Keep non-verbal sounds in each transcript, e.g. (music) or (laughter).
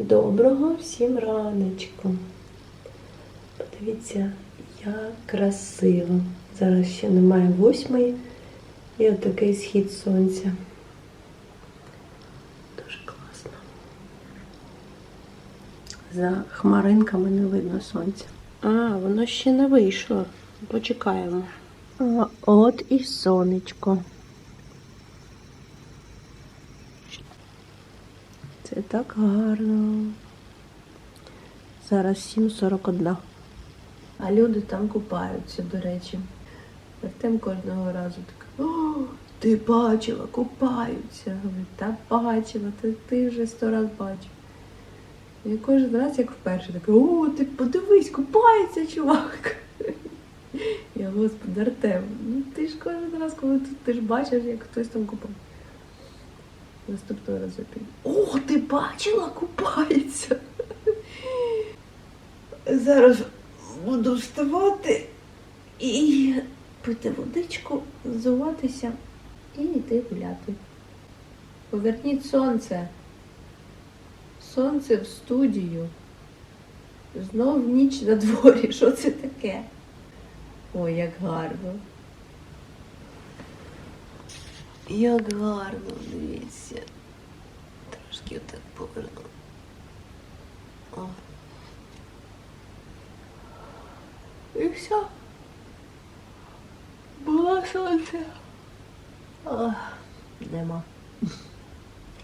Доброго всім раночку. Подивіться, як красиво. Зараз ще немає восьмої. І отакий схід сонця. Дуже класно. За хмаринками не видно сонця. А, воно ще не вийшло. Почекаємо. От і сонечко. Це так гарно. Зараз 7.41. А люди там купаються, до речі. Артем кожного разу так. О, ти бачила, купаються. Говорю, та бачила, ти, ти вже сто раз бачив. І кожен раз, як вперше, так, о, ти подивись, купається, чувак. Я, господи, Артем, ну ти ж кожен раз, коли тут ти ж бачиш, як хтось там купає. Наступного разу піду. О, ти бачила, купається. Зараз буду вставати і пити водичку, взуватися і йти гуляти. Поверніть сонце. Сонце в студію. Знов ніч на дворі. Що це таке? Ой, як гарно. Як гарно, дивіться. Трошки отак поверну. О. І все. Було сонце. Ох, нема.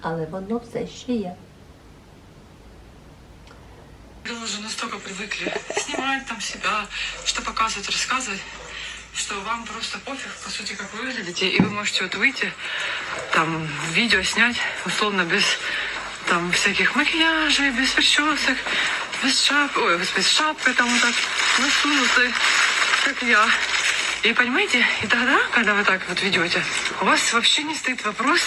Але воно все ще є. Вы уже настолько привыкли снимать там себя, что показывать, рассказывать, что вам просто пофиг, по сути, как вы выглядите, и вы можете вот выйти, там, видео снять, условно, без там всяких макияжей, без причесок, без шап, ой, господи, с шапкой там вот так насунутой, как я. И понимаете, и тогда, когда вы так вот ведете, у вас вообще не стоит вопрос,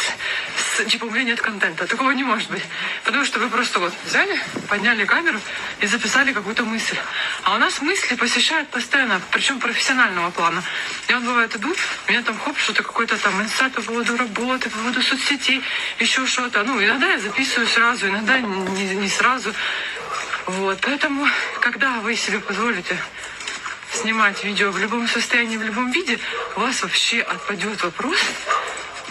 с, типа, у меня нет контента. Такого не может быть. Потому что вы просто вот взяли, подняли камеру и записали какую-то мысль. А у нас мысли посещают постоянно, причем профессионального плана. И вот бывает идут, у меня там хоп, что-то какой-то там инсайт по поводу работы, по поводу соцсетей, еще что-то. Ну, иногда я записываю сразу, иногда не, не сразу. Вот, поэтому, когда вы себе позволите снимать видео в любом состоянии, в любом виде, у вас вообще отпадет вопрос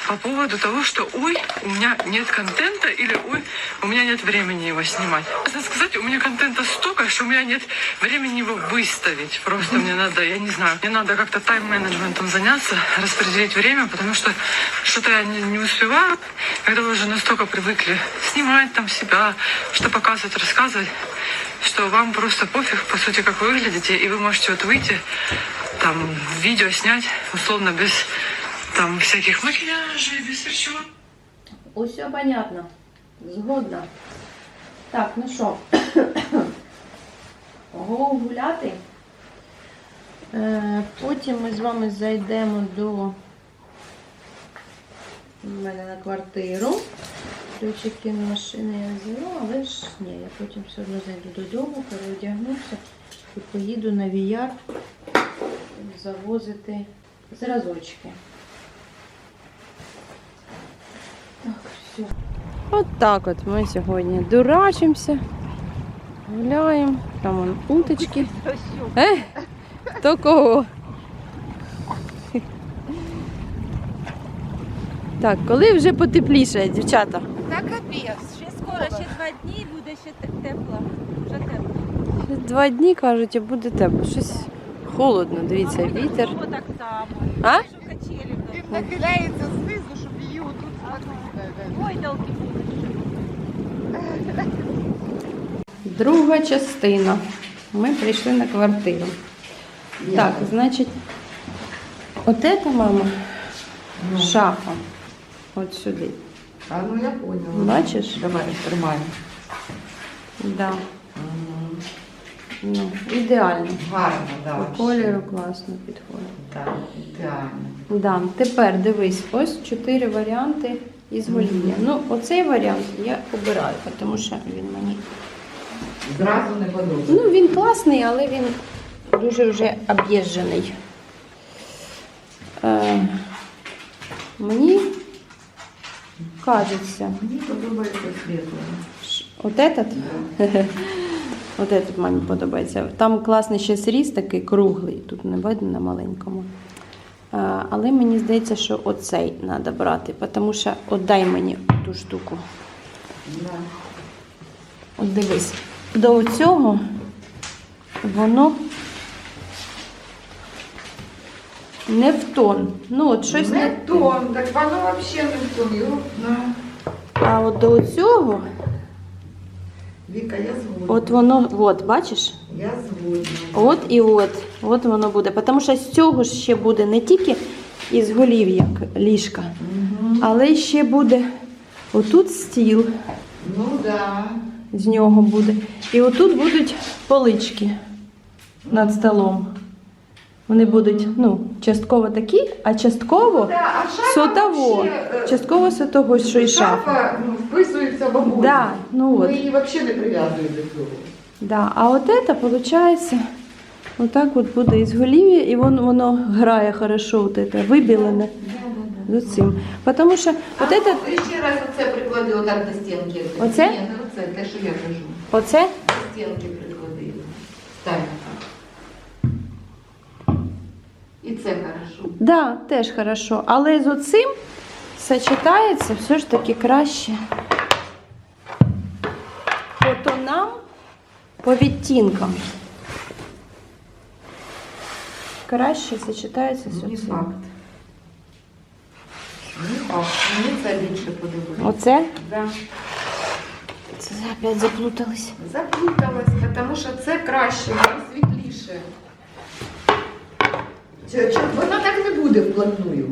по поводу того, что ой, у меня нет контента или ой, у меня нет времени его снимать. Можно сказать, у меня контента столько, что у меня нет времени его выставить. Просто мне надо, я не знаю, мне надо как-то тайм-менеджментом заняться, распределить время, потому что что-то я не, не успеваю, когда вы уже настолько привыкли снимать там себя, что показывать, рассказывать, что вам просто пофиг, по сути, как вы выглядите, и вы можете вот выйти, там, видео снять, условно, без там всяких макияжей, без причем. Усе понятно. Згодна. Так, ну що, (coughs) го гуляти. Е, потім ми з вами зайдемо до мене на квартиру. Ключики на машини я взяла, але ж ні, я потім все одно зайду додому, переодягнуся і поїду на VR завозити зразочки. Так, все. От так от ми сьогодні дурачимося, гуляємо, там вон уточки. Е? Хто кого? Так, коли вже потепліше, дівчата? Та капець, ще скоро, ще два дні і буде ще тепло. Вже тепло. Ще Два дні кажуть, і буде тепло. Щось холодно, дивіться, вітер. Так само. А? Він нахиляється знизу, Друга частина. Ми прийшли на квартиру. Так, значить, от це, мама, шафа. От сюди. А ну я поняла. Бачиш? Давай, тримай. Да. Ну, ідеально. Гарно, да. По кольору класно підходить. Так, ідеально. Да. Тепер дивись, ось чотири варіанти із гоління. Ну, оцей варіант я обираю, тому що він мені. Зразу не подобається. Ну, він класний, але він дуже вже об'їжджений. Е, мені кажеться, Мені подобається світло. От этот. (laughs) От этот мамі подобається. Там класний ще сріз такий круглий, тут не видно на маленькому. А, але мені здається, що оцей треба брати, тому що от дай мені ту штуку. От дивись, до цього воно не в тон. Ну, от щось не, Не тон, так воно взагалі не в тон. А от до цього, Віка, я згодна. от воно, от, бачиш? Я згодна. От і от, от воно буде. Тому що з цього ж ще буде не тільки із голів, як ліжка, але ще буде отут стіл, Ну да. з нього буде. І отут будуть полички над столом. Вони будуть ну, частково такі, а частково Да, а сотово. е, Частково сотого, що і шафа. Шафа ну, вписується в обоє. Да, ну от. Ми її взагалі не прив'язуємо до цього. Да, а от це, виходить, отак от буде із голів'я, і воно, воно грає хорошо, от це, вибілене з цим. Тому що от це, ще раз оце приклади отак до стінки. Оце? Ні, не оце, те, що я кажу. оце, До стінки приклади. Стань. І це хорошо. да, теж хорошо. Але з оцим сочетається все ж таки краще. По тонам, по відтінкам. Краще сочетається з Не оцим. факт. Не факт. Мені це більше подобається. Оце? Да. Це опять заплутались. Заплуталась, тому що це краще, воно світліше. Чи- чи- Воно так не буде вплотную.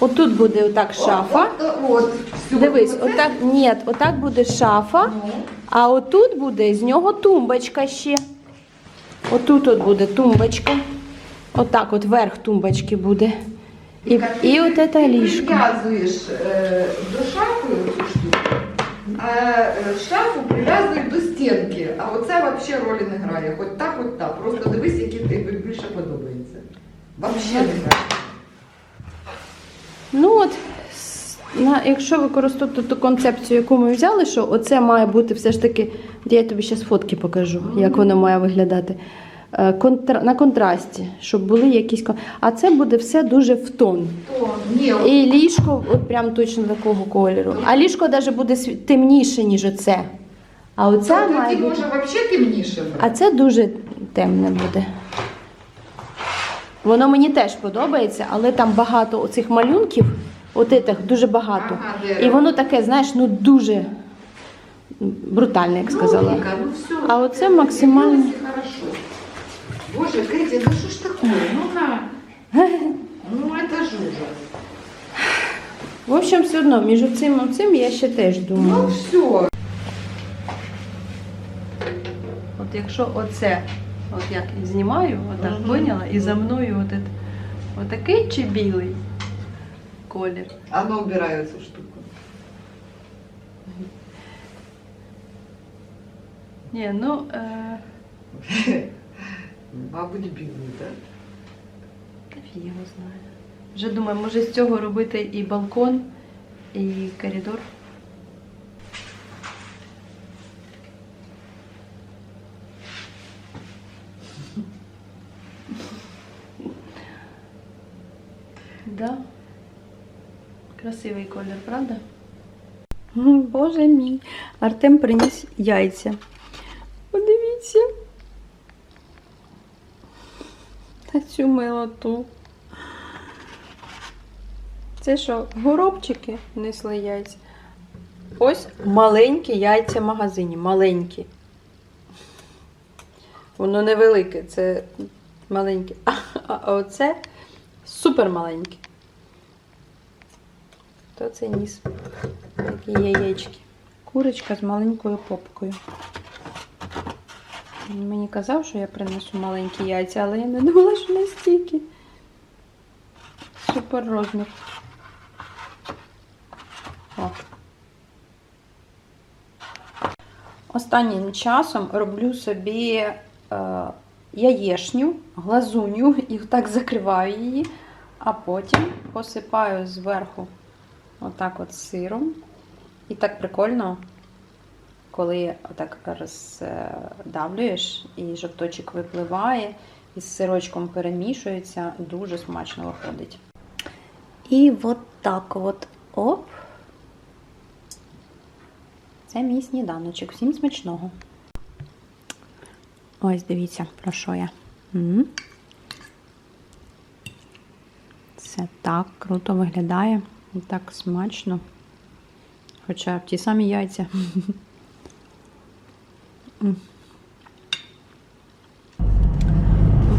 Отут буде отак шафа. От, от, от, всю. Дивись, Оце- отак, ні, отак буде шафа, Ну, а отут буде з нього тумбочка ще. Отут от буде тумбочка. Отак от верх тумбочки буде. І, Віка, і от при- це ти ліжко. прив'язуєш е, до шафи цю штуку, а е, шафу прив'язуєш до стінки. А оце взагалі ролі не грає. Хоч так, хоч так. Просто дивись, який подобається. Взагалі не. Ну от, на, якщо використовувати ту концепцію, яку ми взяли, що оце має бути все ж таки, я тобі зараз фотки покажу, як воно має виглядати. Е, Контра, на контрасті, щоб були якісь. кон- А це буде все дуже в тон. То, ні, от І ліжко от прям точно такого кольору. А ліжко навіть буде сві- темніше, ніж оце. А оце це має тоді бути. може взагалі темніше А брати. це дуже темне буде. Воно мені теж подобається, але там багато оцих малюнків, от цих дуже багато. Ага, І воно таке, знаєш, ну дуже брутальне, як сказала. Ну, ну все. А оце максимально- Боже, Кетя, ну що ж таке? Ну на. Ну это ж ужас. В общем, все одно, між цим і цим я ще теж думаю. Ну все. От якщо оце, от і знімаю, отак Мгм. поняла, і за мною от, ет- отакий чи білий колір. А ну убираю цю штуку. Ні, ну е, (laughs) Мабуть, білий, так? та фіг його знає. Вже думаю, може з цього робити і балкон, і коридор. Да. Красивий колір, правда? Боже мій. Артем приніс яйця. Подивіться. Та цю милоту. Це що, горобчики несли яйця? Ось маленькі яйця в магазині. Маленькі. Воно невелике, це маленьке. (laughs) А, оце супер маленьке. То це ніс. Такі яєчки. Курочка з маленькою попкою. Він мені казав, що я принесу маленькі яйця, але я не думала, що настільки. Супер розмір. О. Останнім часом роблю собі е, яєшню, глазуню і так закриваю її, а потім посипаю зверху отак от сиром. І так прикольно, коли отак роздавлюєш і жовточок випливає, і з сирочком перемішується, дуже смачно виходить. І от так от оп. Це мій сніданочок. Всім смачного. Ось дивіться, про що я. Це так круто виглядає і так смачно. Хоча ті самі яйця. (laughs)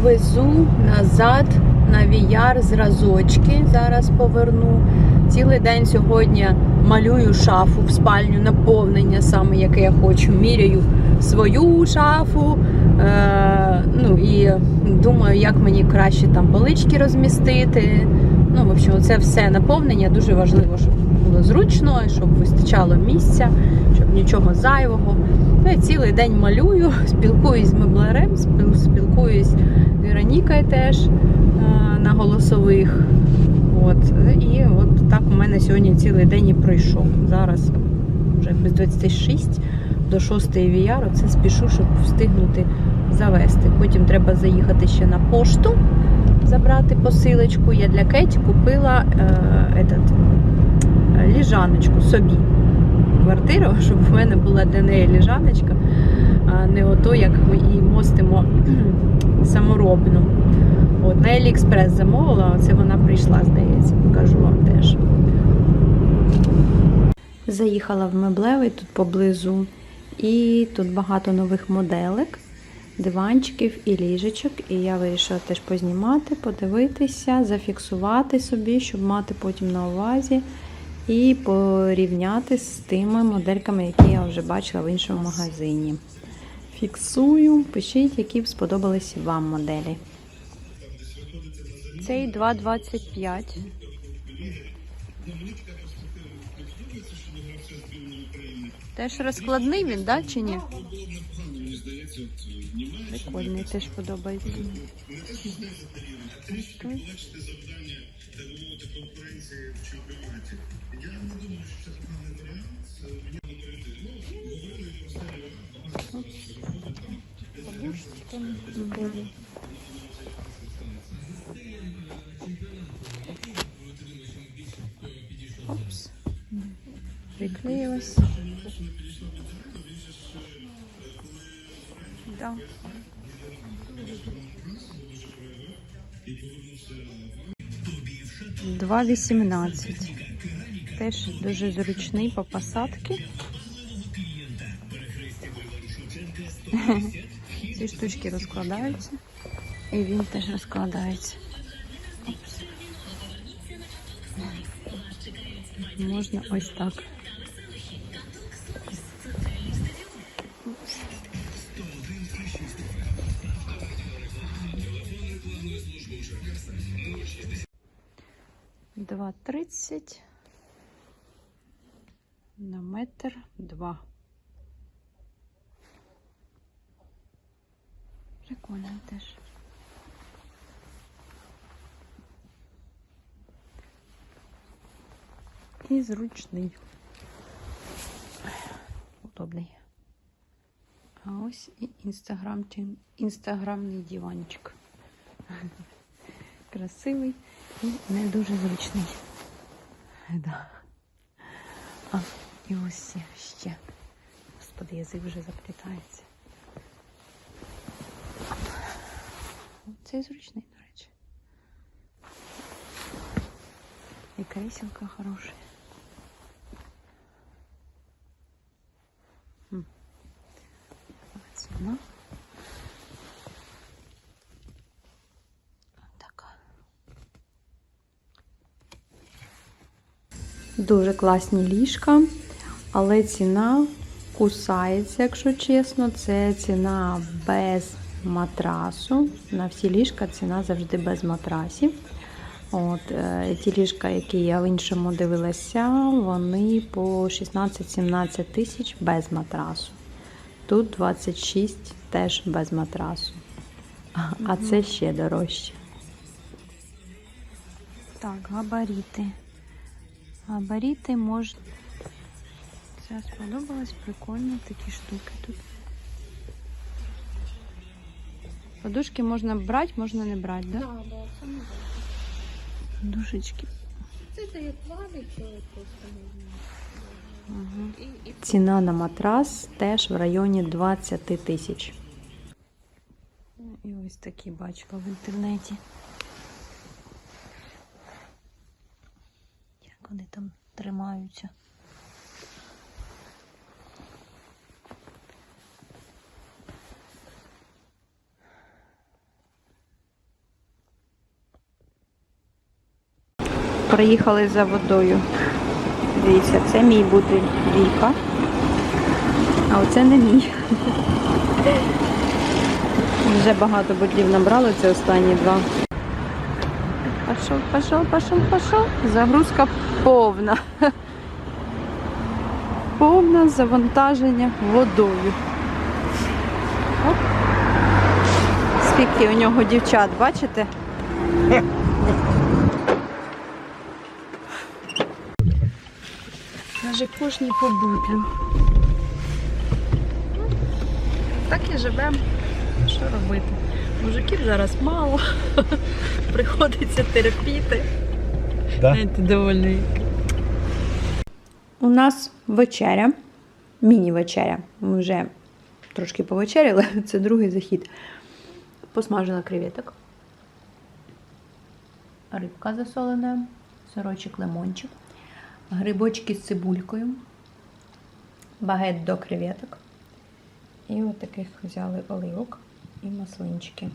Везу назад на VR зразочки. Зараз поверну. Цілий день сьогодні малюю шафу в спальню, наповнення саме, яке я хочу. Міряю свою шафу. Е, ну і думаю, як мені краще там полички розмістити. Ну, в общем, це все наповнення дуже важливо, щоб було зручно, щоб вистачало місця, щоб нічого зайвого. Ну, я цілий день малюю, (laughs) спілкуюсь з меблерем, спілкуюсь з Веронікою теж е, на голосових. От. І от так у мене сьогодні цілий день і пройшов. Зараз вже без 26 до 6 VR. Це спішу, щоб встигнути завести. Потім треба заїхати ще на пошту, забрати посилочку. Я для Кеті купила е, этот, е, ліжаночку собі квартиру, (laughs) щоб в мене була для неї ліжаночка, а не ото, як ми її мостимо (clears throat) саморобну. От, на Аліекспрес замовила, оце вона прийшла, здається, покажу вам теж. Заїхала в меблевий тут поблизу, і тут багато нових моделек, диванчиків і ліжечок. І я вирішила теж познімати, подивитися, зафіксувати собі, щоб мати потім на увазі і порівняти з тими модельками, які я вже бачила в іншому магазині. Фіксую, пишіть, які б сподобались вам моделі. Цей 2,25. Теж розкладний він, да, чи ні? здається, от Німеччина. Теж подобається. Не те, що знизити трішки полегшити завдання, так би конкуренції в чемпіонаті. Я не думаю, що це поганий варіант. Мені не. Ну, говорили Приклеилась. 2,18. Теж дуже зручний по посадці. (laughs) Ці штучки розкладаються. І він теж розкладається. Можна ось так. Два тридцять на метр два. Прикольно теж. І зручний. Удобний. А ось і інстаграм, інстаграмний диванчик. (laughs) Красивий і не дуже зручний. Да. А, і ось ще. Господи, язик вже заплітається. Цей зручний, до речі. І кріселка хороше. М. Ось вона. Дуже класні ліжка, але ціна кусається, якщо чесно. Це ціна без матрасу. На всі ліжка ціна завжди без матрасів. От, е, ті ліжка, які я в іншому дивилася, вони по 16-17 тисяч без матрасу. Тут 26 теж без матрасу. А, а це ще дорожче. Так, габаріти. Габаріти можна. Ця сподобалась, прикольно, такі штуки тут. Подушки можна брати, можна не брати, да? Так, так, це не Подушечки. Це дає плавить, просто можна. Угу. І Ціна на матрас теж в районі 20 тисяч. І ось такі бачила в інтернеті. Вони там тримаються. Приїхали за водою. Дивіться, це мій бутиль Віка. А оце не мій. Вже багато бутлів набрали, це останні два. Пішов, пішов, пішов, пішов. Загрузка повна. (laughs) Повне завантаження водою. Оп. Скільки у нього дівчат, бачите? (laughs) Каже, кожні по бутлю. Так і живемо. Що робити? Мужиків зараз мало. (laughs) Приходиться терпіти. Да? Ти довольний. У нас вечеря, міні-вечеря. Ми вже трошки повечеряли, (laughs) це другий захід. Посмажена креветок. Рибка засолена, сирочок лимончик, грибочки з цибулькою, багет до креветок. І от таких взяли оливок і маслинчики.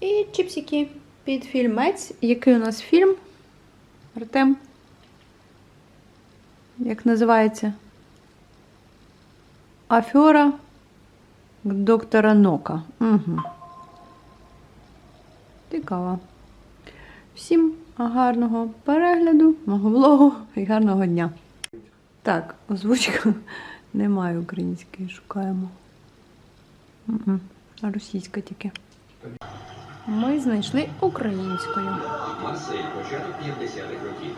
І чіпсики під фільмець. Який у нас фільм? Артем? Як називається? Афера доктора Нока. Угу. Цікаво. Всім гарного перегляду, мого влогу і гарного дня. Так, озвучка (laughs) немає української, шукаємо. Мгм. Російська тільки. Ми знайшли українською. Марсель, початок 50-х років.